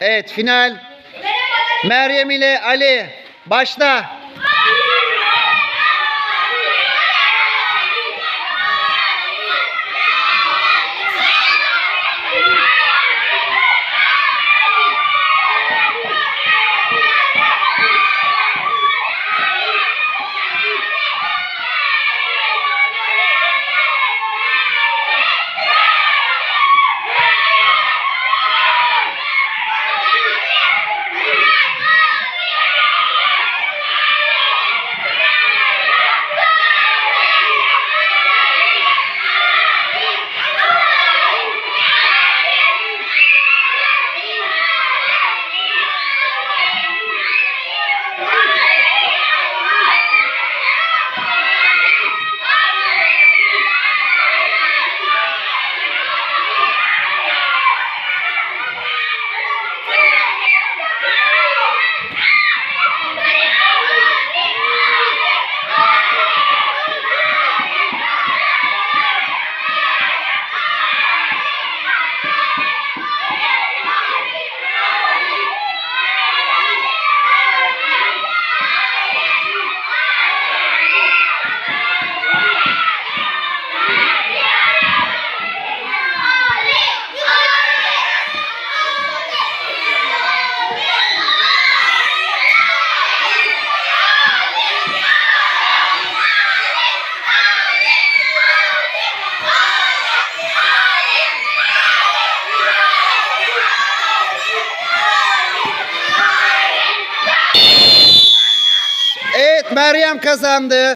Evet final. Meryem ile Ali. Başla. Meryem kazandı.